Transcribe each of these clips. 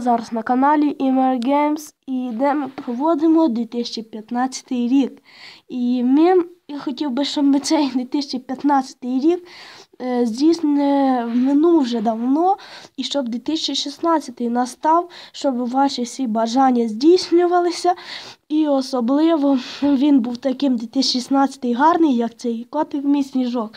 зараз на каналі Imer Games і де ми проводимо 2015 рік. І ми, я хотів би, щоб ми цей 2015 рік е, здійснили минув вже давно, і щоб 2016 настав, щоб ваші всі бажання здійснювалися. І особливо він був таким 2016 гарний, як цей котик мій сніжок.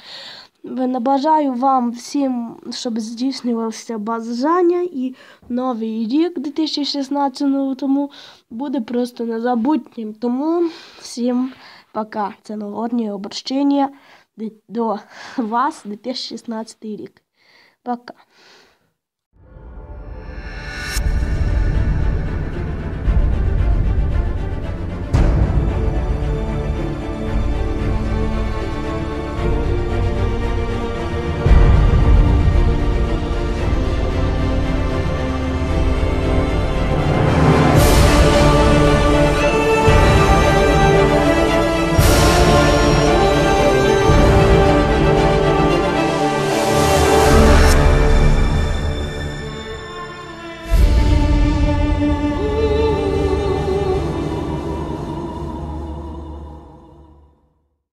Бажаю вам всім, щоб здійснювалося бажання і новий рік 2016 тому буде просто незабутнім. Тому всім пока. Це новогоднє обращення до вас 2016 рік. Пока.